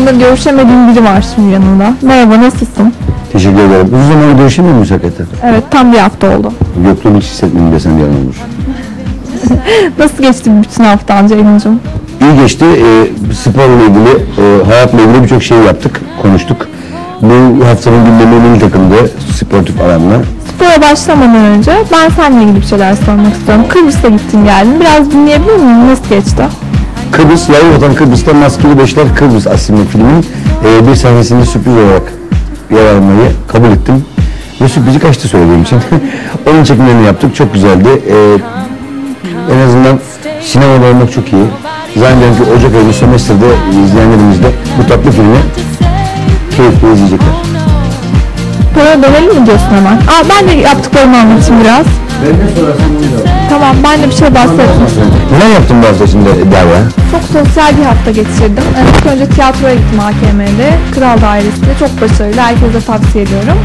zamandır görüşemediğim biri var şimdi yanımda. Merhaba nasılsın? Teşekkür ederim. Uzun zamandır görüşemiyor muyuz hakikaten? Evet tam bir hafta oldu. Yokluğunu hiç hissetmedim desem yalan olur. Nasıl geçti bütün haftan Ceylin'cim? İyi geçti. Ee, sporla ilgili, e, hayatla ilgili birçok şey yaptık, konuştuk. Bu haftanın gündemi milli takımdı, sportif alanla. Spora başlamadan önce ben seninle ilgili bir şeyler sormak istiyorum. Kıbrıs'a gittin geldin. Biraz dinleyebilir miyim? Nasıl geçti? Kıbrıs, Yavru Vatan Kıbrıs'ta Maskeli Beşler Kıbrıs aslında filmin e, bir sahnesinde sürpriz olarak yer almayı kabul ettim. Ve sürprizi kaçtı söylediğim için. Onun çekimlerini yaptık, çok güzeldi. E, en azından sinemada olmak çok iyi. Zannediyorum ki Ocak ayı sömestrde izleyenlerimiz de bu tatlı filmi keyifle izleyecekler. Spora dönelim mi diyorsun hemen? Aa, ben de yaptıklarımı anlatayım biraz. Tamam ben de bir şey bahsettim. Neler yaptın bu hafta içinde Derya? Çok sosyal bir hafta geçirdim. Ee, İlk önce tiyatroya gittim AKM'de. Kral Dairesi'nde. Çok başarılı. Herkese tavsiye ediyorum.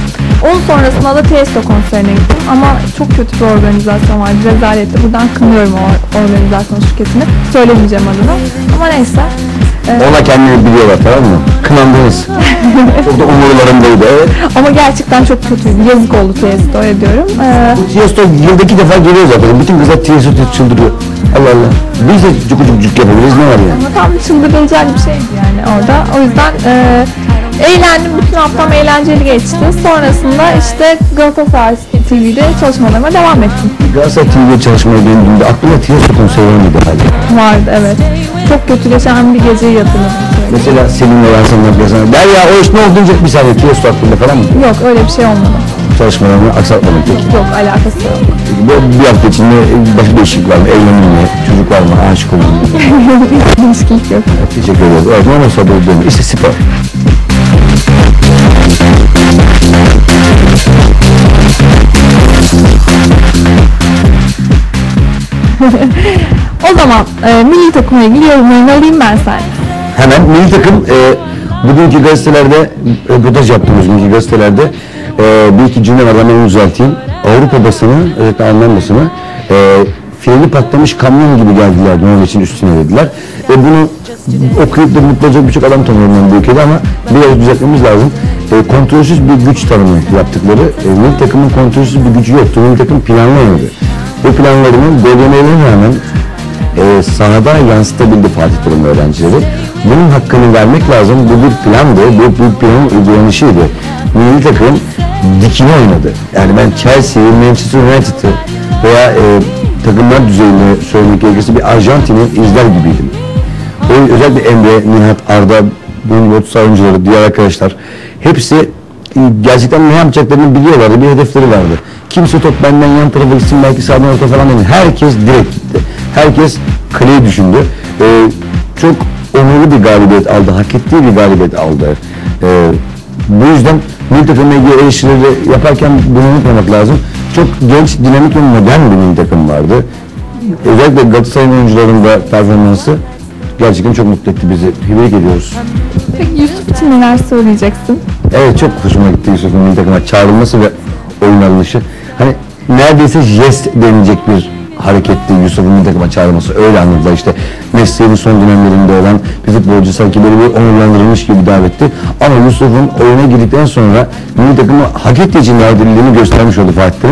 Onun sonrasında da Tiesto konserine gittim. Ama çok kötü bir organizasyon vardı. Rezaletti. Buradan kınıyorum o organizasyon şirketini. Söylemeyeceğim adını. Ama neyse. Ona kendini biliyorlar tamam mı? Kınandınız. çok da umurlarındaydı. Evet. Ama gerçekten çok kötüydü. Yazık oldu Tiesto'ya diyorum. Ee, Tiesto yıldaki defa geliyor zaten. Bütün kızlar Tiesto çıldırıyor. Allah Allah. Biz de cuk cuk cuk yapabiliriz. Ne var yani? Ama tam çıldırılacak bir şeydi yani orada. O yüzden e, eğlendim. Bütün haftam eğlenceli geçti. Sonrasında işte Galatasaray TV'de çalışmalarıma devam ettim. Galatasaray TV'de çalışmaya döndüğümde aklıma Tiesto konseri mıydı hala? Vardı evet. Çok kötü geçen bir geceyi hatırladım. Mesela Selim'le ben sana yapıyorsam. Derya o iş ne oldu diyecek bir saniye Tiesto hakkında falan mı? Yok öyle bir şey olmadı. Çalışmalarını aksatmamak peki. Yok alakası yok. Bu bir hafta içinde başka değişiklik var mı? Evlendin mi? Çocuk var mı? Aşık oldun mu? İlişkilik yok. Teşekkür ederiz. O zaman olsa bu. İşte spor. O zaman e, milli takımla ilgili yorumlarını alayım ben sen. Hemen milli takım e, bugünkü gazetelerde röportaj yaptığımız bugünkü gazetelerde e, bir iki cümle var onu düzelteyim. Avrupa basını, özellikle Alman basını e, freni patlamış kamyon gibi geldiler Norveç'in üstüne dediler. E, bunu okuyup da mutlu olacak birçok adam tanıyorum bu ülkede ama biraz düzeltmemiz lazım. E, kontrolsüz bir güç tanımı yaptıkları. E, milli takımın kontrolsüz bir gücü yoktu. Milli takım planlayamadı. Bu planlarının denemelerine rağmen e, sahada yansıtabildi Fatih Terim öğrencileri. Bunun hakkını vermek lazım. Bu bir plandı. Bu bir planın uygulanışıydı. Milli takım dikine oynadı. Yani ben Chelsea'yi, Manchester United'ı veya e, takımlar düzeyinde söylemek gerekirse bir Arjantin'i izler gibiydim. O özellikle Emre, Nihat, Arda, bunun Lotus oyuncuları, diğer arkadaşlar hepsi gerçekten ne yapacaklarını biliyorlardı. Bir hedefleri vardı. Kimse top benden yan tarafa gitsin belki sağdan orta falan değil. Herkes direkt gitti. Herkes kaleyi düşündü. E, çok onurlu bir galibiyet aldı. Hak ettiği bir galibiyet aldı. E, bu yüzden milli takımla ilgili eleştirileri yaparken bunu unutmamak lazım. Çok genç, dinamik ve modern bir milli takım vardı. Özellikle Galatasaray'ın oyuncularının da performansı gerçekten çok mutlu etti bizi. Tebrik ediyoruz. Peki Yusuf için neler söyleyeceksin? Evet çok hoşuma gitti Yusuf'un milli takıma çağrılması ve oyun alınışı. Hani neredeyse jest denilecek bir hareketti Yusuf'un milli takıma çağrılması. Öyle anladılar işte mesleğinin son dönemlerinde olan bir futbolcu sanki böyle bir onurlandırılmış gibi davetti. Ama Yusuf'un oyuna girdikten sonra milli takımı hak ettiği için davet edildiğini göstermiş oldu Fatih.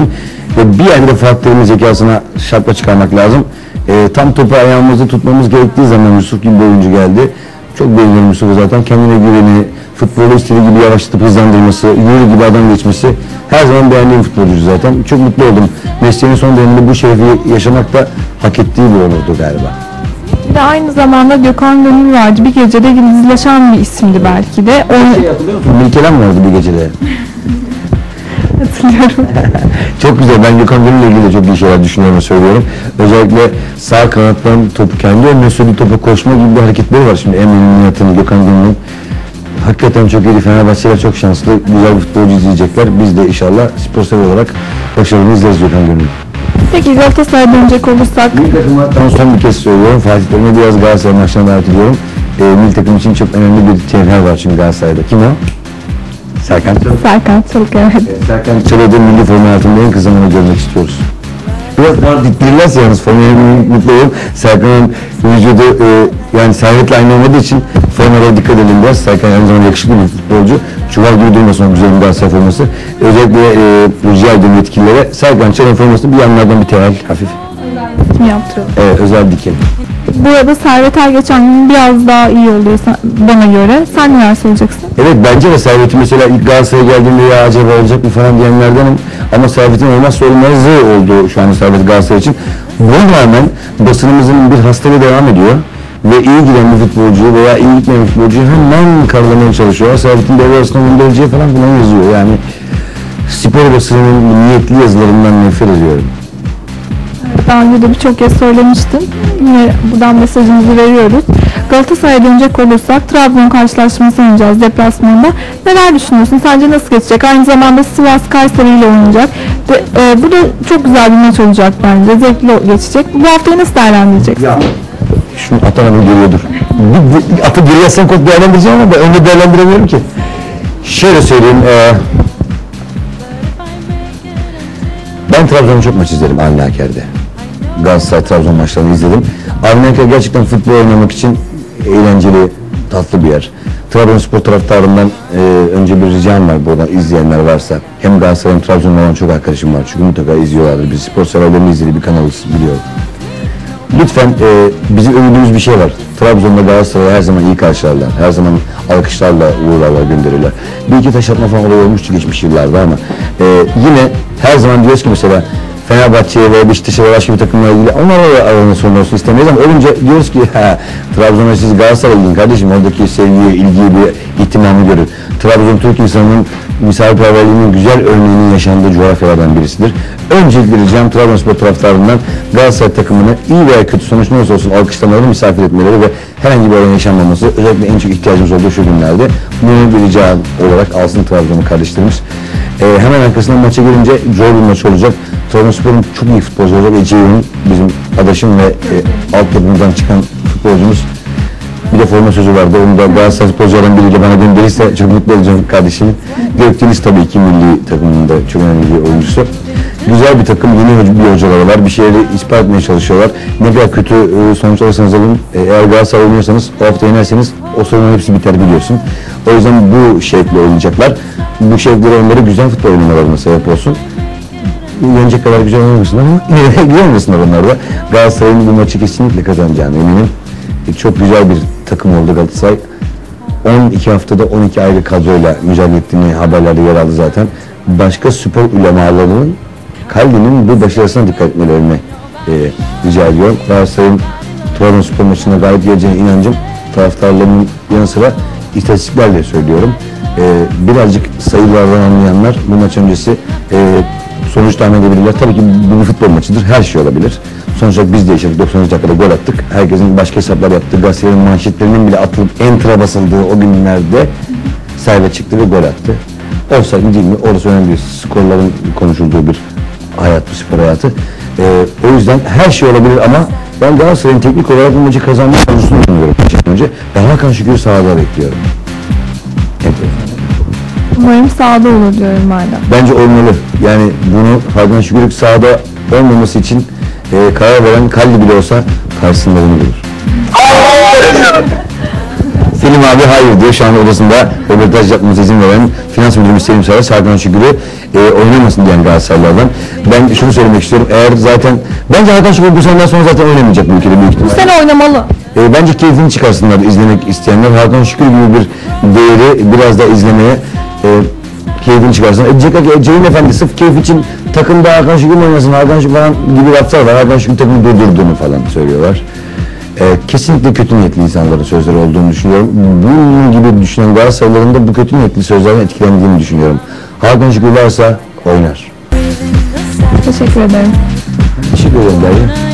Ve bir yerde de Fatih Terim'in zekasına şapka çıkarmak lazım. Ee, tam topu ayağımızda tutmamız gerektiği zaman Yusuf gibi bir oyuncu geldi. Çok beğeniyorum Yusuf'u zaten. Kendine güveni, futbolu istediği gibi yavaşlatıp hızlandırması, yürü gibi adam geçmesi. Her zaman beğendiğim futbolcu zaten. Çok mutlu oldum. Mesleğinin son döneminde bu şerefi yaşamak da hak ettiği bir onurdu galiba. Bir de aynı zamanda Gökhan Gönül vardı. Bir gecede yıldızlaşan bir isimdi belki de. Onu hatırlıyor musun? Milkelam vardı bir gecede. Hatırlıyorum. Çok güzel. Ben Gökhan Gönül'le ilgili de çok iyi şeyler düşünüyorum söylüyorum. Özellikle sağ kanattan topu kendi önüne sürdüğü topa koşma gibi bir hareketleri var şimdi. Emre'nin, Nihat'ın, Gökhan Gönül'ün. Hakikaten çok iyi. Fenerbahçeler çok şanslı. Güzel bir futbolcu izleyecekler. Biz de inşallah spor sever olarak başarılı izleriz Gökhan Gönül'ü. Peki Galatasaray'a dönecek olursak Milli takıma son bir kez söylüyorum. Fatih Terim'e biraz Galatasaray maçına davet ediyorum. E, milli takım için çok önemli bir cevher var çünkü Galatasaray'da. Kim o? Serkan Çalık. Serkan Çalık evet. Serkan Çalık'ın milli forma altında en kısa zamanı görmek istiyoruz. Biraz daha diktirilmez yalnız formaya mutlu olurum. Serkan'ın vücudu e, yani servetle aynı olmadığı için Formalara dikkat edin biraz. Serkan aynı zamanda yakışıklı bir futbolcu. Çuval gibi durmasın o güzel bir Galatasaray forması. Özellikle e, rica ediyorum yetkililere Serkan Çalın formasını bir yanlardan bir temel hafif Kim yaptıralım? evet, özel dikin. Burada Servet Er geçen gün biraz daha iyi oluyor bana göre. Sen neler söyleyeceksin? Evet bence de Servet'in mesela ilk Galatasaray'a geldiğinde ya acaba olacak mı falan diyenlerdenim. Ama Servet'in olmazsa olmazı oldu şu an Servet Galatasaray için. Buna rağmen basınımızın bir hastalığı devam ediyor. Ve iyi giden bir futbolcu veya iyi gitmeyen bir futbolcu hemen karalamaya çalışıyor. Servet'in devre arasında göndereceği falan falan yazıyor. Yani spor basınının niyetli yazılarından nefret ediyorum. Daha önce de birçok kez söylemiştim. Yine buradan mesajımızı veriyoruz. Galatasaray'a dönecek olursak Trabzon karşılaşması oynayacağız deplasmanda. Neler düşünüyorsun? Sence nasıl geçecek? Aynı zamanda Sivas Kayseri ile oynayacak. Ve, e, bu da çok güzel bir maç olacak bence. Zevkli geçecek. Bu haftayı nasıl değerlendireceksin? Şunu atan abi geliyordur. Bir- bir- Atı geri yazsan kod değerlendireceğim ama ben önde değerlendiremiyorum ki. Şöyle söyleyeyim. eee ben Trabzon'u çok maç izlerim Avni Aker'de. Galatasaray Trabzon maçlarını izledim. Aker gerçekten futbol oynamak için eğlenceli, tatlı bir yer. Trabzonspor taraftarından eee, önce bir ricam var buradan izleyenler varsa. Hem Galatasaray hem Trabzon'da olan çok arkadaşım var. Çünkü mutlaka izliyorlardır. Biz spor severlerin izlediği bir kanalız biliyorum. Lütfen e, bizim övündüğümüz bir şey var. Trabzon'da Galatasaray'ı her zaman iyi karşılarlar. Her zaman alkışlarla uğurlarlar, gönderirler. Bir iki taş atma falan olayı olmuştu geçmiş yıllarda ama e, yine her zaman diyoruz ki mesela Fenerbahçe'ye veya Beşiktaş'a veya başka bir takımla ilgili onlarla da aranın sorun olsun istemeyiz ama olunca diyoruz ki ha, Trabzon'a siz Galatasaray'a gidin kardeşim oradaki sevgiyi, ilgiyi, bir ihtimamı görün. Trabzon Türk insanının misafirperverliğinin güzel örneğinin yaşandığı coğrafyalardan birisidir. Öncelikle ricam Trabzonspor taraftarından Galatasaray takımını iyi veya kötü sonuç ne olsun alkışlamaları, misafir etmeleri ve herhangi bir olay yaşanmaması özellikle en çok ihtiyacımız olduğu şu günlerde bunu bir rica olarak alsın Trabzon'u kardeşlerimiz. Ee, hemen arkasından maça gelince zor bir maç olacak. Trabzonspor'un çok iyi futbolcu olacak. Ece'nin bizim adaşım ve e, altyapımızdan çıkan futbolcumuz bir de forma sözü vardı. Onu da Galatasaray sporculardan biriyle bana gönderirse çok mutlu olacağım kardeşim. Gökdeniz tabii ki milli takımında çok önemli bir oyuncusu. Güzel bir takım, yeni bir hocaları var. Bir şeyleri ispat etmeye çalışıyorlar. Ne kadar kötü e, sonuç alırsanız alın, e, eğer Galatasaray oynuyorsanız o hafta yenerseniz o sorunun hepsi biter biliyorsun. O yüzden bu şekilde oynayacaklar. Bu şekilde onları güzel futbol oynamalarına sebep olsun yenecek kadar güzel oynamasınlar ama oynasınlar onlar da. Galatasaray'ın bu maçı kesinlikle kazanacağını eminim. E, çok güzel bir takım oldu Galatasaray. 12 haftada 12 ayrı kadroyla mücadele ettiğini haberlerde yer aldı zaten. Başka spor ulemalarının Kaldi'nin bu başarısına dikkat etmelerini e, rica ediyorum. Galatasaray'ın Trabzonspor maçına galip geleceğine inancım taraftarlarının yanı sıra istatistiklerle söylüyorum. E, birazcık sayılardan anlayanlar bu maç öncesi e, sonuç tahmin edebilirler. Tabii ki bu bir futbol maçıdır. Her şey olabilir. Sonuç olarak biz de yaşadık. 90. dakikada gol attık. Herkesin başka hesaplar yaptığı gazetelerin manşetlerinin bile atılıp enter'a basıldığı o günlerde servet çıktı ve gol attı. Olsa mı değil mi? Orası önemli değil. Skorların konuşulduğu bir hayat, bu spor hayatı. Ee, o yüzden her şey olabilir ama ben Galatasaray'ın teknik olarak bu maçı kazanma konusunu maçtan önce. Ben Hakan Şükür'ü sahada bekliyorum. Umarım sahada olur diyorum hala. Bence olmalı. Yani bunu Hakan Şükür'ün sahada olmaması için e, karar veren Kalli bile olsa karşısında bunu bulur. Selim abi hayır diyor. Şu an odasında röportaj yapmamıza izin veren finans müdürümüz Selim Sarı, Hakan Şükür'ü e, oynamasın diyen Galatasaraylardan. Ben şunu söylemek istiyorum. Eğer zaten, bence Hakan Şükür bu seneden sonra zaten oynamayacak bu ülkede büyük ihtimalle. Sen oynamalı. E, bence keyfini çıkarsınlar izlemek isteyenler. Hakan Şükür gibi bir değeri biraz da izlemeye keyfini çıkarsın. E, diyecekler ki e, Ceyhun Efendi sırf keyif için takımda Hakan Şükür oynasın, Hakan Şükür falan gibi laflar var. Hakan Şükür takımı durdurduğunu falan söylüyorlar. E, kesinlikle kötü niyetli insanların sözleri olduğunu düşünüyorum. Bunun gibi düşünen Galatasaraylıların da bu kötü niyetli sözlerden etkilendiğini düşünüyorum. Hakan Şükür varsa oynar. Teşekkür ederim. Teşekkür ederim.